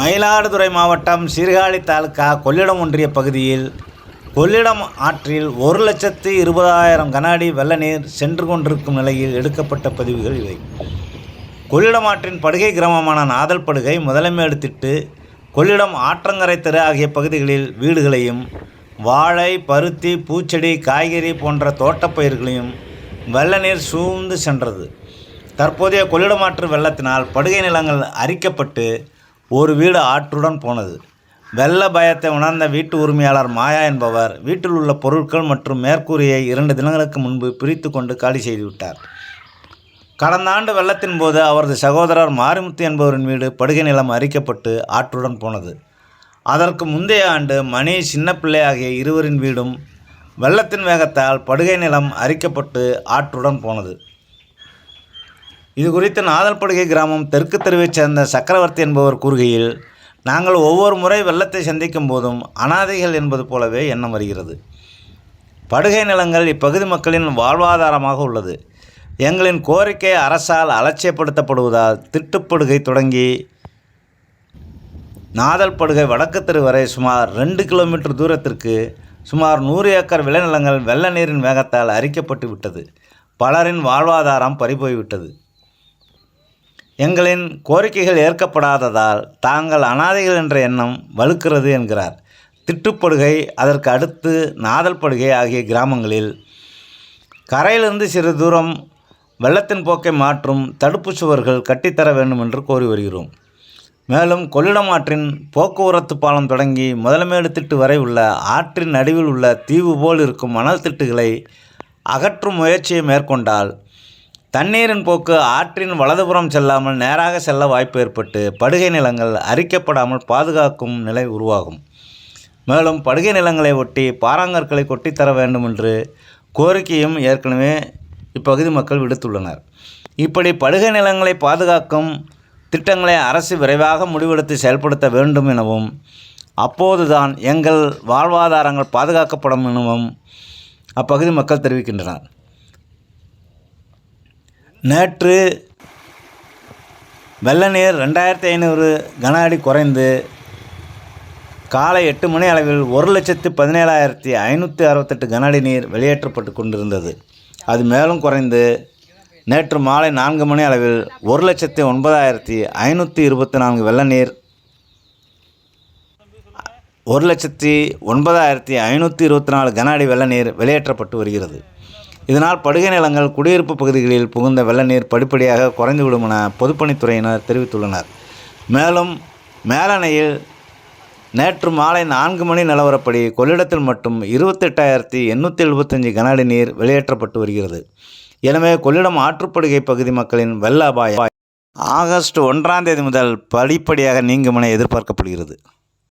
மயிலாடுதுறை மாவட்டம் சீர்காழி தாலுக்கா கொள்ளிடம் ஒன்றிய பகுதியில் கொள்ளிடம் ஆற்றில் ஒரு லட்சத்து இருபதாயிரம் கனஅடி வெள்ள நீர் சென்று கொண்டிருக்கும் நிலையில் எடுக்கப்பட்ட பதிவுகள் இவை. கொள்ளிடம் ஆற்றின் படுகை கிராமமான நாதல் படுகை முதலமேடு திட்டு கொள்ளிடம் ஆற்றங்கரை தெரு ஆகிய பகுதிகளில் வீடுகளையும் வாழை பருத்தி பூச்செடி காய்கறி போன்ற தோட்டப்பயிர்களையும் வெள்ள நீர் சூழ்ந்து சென்றது. தற்போதைய கொள்ளிடமாற்று வெள்ளத்தினால் படுகை நிலங்கள் அரிக்கப்பட்டு ஒரு வீடு ஆற்றுடன் போனது. வெள்ள பயத்தை உணர்ந்த வீட்டு உரிமையாளர் மாயா என்பவர் வீட்டில் உள்ள பொருட்கள் மற்றும் மேற்கூரையை இரண்டு தினங்களுக்கு முன்பு பிரித்து கொண்டு காலி செய்துவிட்டார் கடந்த ஆண்டு வெள்ளத்தின் போது அவரது சகோதரர் மாரிமுத்து என்பவரின் வீடு படுகை நிலம் அரிக்கப்பட்டு ஆற்றுடன் போனது. அதற்கு முந்தைய ஆண்டு மணி சின்னப்பிள்ளை ஆகிய இருவரின் வீடும் வெள்ளத்தின் வேகத்தால் படுகை நிலம் அரிக்கப்பட்டு ஆற்றுடன் போனது. இது குறித்து நாதல்படுகை கிராமம் தெற்கு தெருவைச் சேர்ந்த சக்கரவர்த்தி என்பவர் கூறுகையில் நாங்கள் ஒவ்வொரு முறை வெள்ளத்தை சந்திக்கும் போதும் அனாதைகள் என்பது போலவே எண்ணம் வருகிறது. படுகை நிலங்கள் இப்பகுதி மக்களின் வாழ்வாதாரமாக உள்ளது. எங்களின் கோரிக்கை அரசால் அலட்சியப்படுத்தப்படுவதால் திட்டுப்படுகை தொடங்கி நாதல்படுகை வடக்கு தெரு வரை சுமார் ரெண்டு கிலோமீட்டர் தூரத்திற்கு சுமார் நூறு ஏக்கர் விளைநிலங்கள் வெள்ள நீரின் வேகத்தால் அரிக்கப்பட்டு விட்டது. பலரின் வாழ்வாதாரம் பறிபோய்விட்டது. எங்களின் கோரிக்கைகள் ஏற்கப்படாததால் தாங்கள் அனாதைகள் என்ற எண்ணம் வலுக்கிறது என்கிறார். திட்டுப்படுகை அதற்கு அடுத்து நாதல்படுகை ஆகிய கிராமங்களில் கரையிலிருந்து சிறு தூரம் வெள்ளத்தின் போக்கை மாற்றும் தடுப்பு சுவர்கள் கட்டித்தர வேண்டும் என்று கோரி வருகிறோம். மேலும் கொள்ளிடம் ஆற்றின் போக்குவரத்து பாலம் தொடங்கி முதலமேடு திட்டு வரை உள்ள ஆற்றின் நடுவில் உள்ள தீவு போல் இருக்கும் மணல் திட்டுகளை அகற்றும் முயற்சியை மேற்கொண்டால் தண்ணீரின் போக்கு ஆற்றின் வலதுபுறம் செல்லாமல் நேராக செல்ல வாய்ப்பு ஏற்பட்டு படுகை நிலங்கள் அரிக்கப்படாமல் பாதுகாக்கும் நிலை உருவாகும். மேலும் படுகை நிலங்களை ஒட்டி பாறாங்கற்களை கொட்டித்தர வேண்டும் என்று கோரிக்கையும் ஏற்கனவே இப்பகுதி மக்கள் விடுத்துள்ளனர். இப்படி படுகை நிலங்களை பாதுகாக்கும் திட்டங்களை அரசு விரைவாக முடிவெடுத்து செயல்படுத்த வேண்டும் எனவும் அப்போதுதான் எங்கள் வாழ்வாதாரங்கள் பாதுகாக்கப்படும் எனவும் அப்பகுதி மக்கள் தெரிவிக்கின்றனர். நேற்று வெள்ள நீர் ரெண்டாயிரத்தி ஐநூறு கன அடி குறைந்து காலை எட்டு மணி அளவில் ஒரு லட்சத்து பதினேழாயிரத்தி ஐநூற்றி அறுபத்தெட்டு கன அடி நீர் வெளியேற்றப்பட்டு கொண்டிருந்தது. அது மேலும் குறைந்து நேற்று மாலை நான்கு மணி அளவில் ஒரு லட்சத்தி ஒன்பதாயிரத்தி ஐநூற்றி இருபத்தி நான்கு வெள்ள நீர் ஒரு லட்சத்தி ஒன்பதாயிரத்தி ஐநூற்றி இருபத்தி நாலு கன அடி வெள்ள நீர் வெளியேற்றப்பட்டு வருகிறது. இதனால் படுகை நிலங்கள் குடியிருப்பு பகுதிகளில் புகுந்த வெள்ள நீர் படிப்படியாக குறைந்துவிடும் என பொதுப்பணித்துறையினர் தெரிவித்துள்ளனர். மேலும் மேலணையில் நேற்று மாலை நான்கு மணி நிலவரப்படி கொள்ளிடத்தில் மட்டும் இருபத்தெட்டாயிரத்தி எண்ணூற்றி எழுபத்தஞ்சு கன அடி நீர் வெளியேற்றப்பட்டு வருகிறது. எனவே கொள்ளிடம் ஆற்றுப்படுகை பகுதி மக்களின் வெள்ள அபாயம் ஆகஸ்ட் ஒன்றாம் தேதி முதல் படிப்படியாக நீங்குமென எதிர்பார்க்கப்படுகிறது.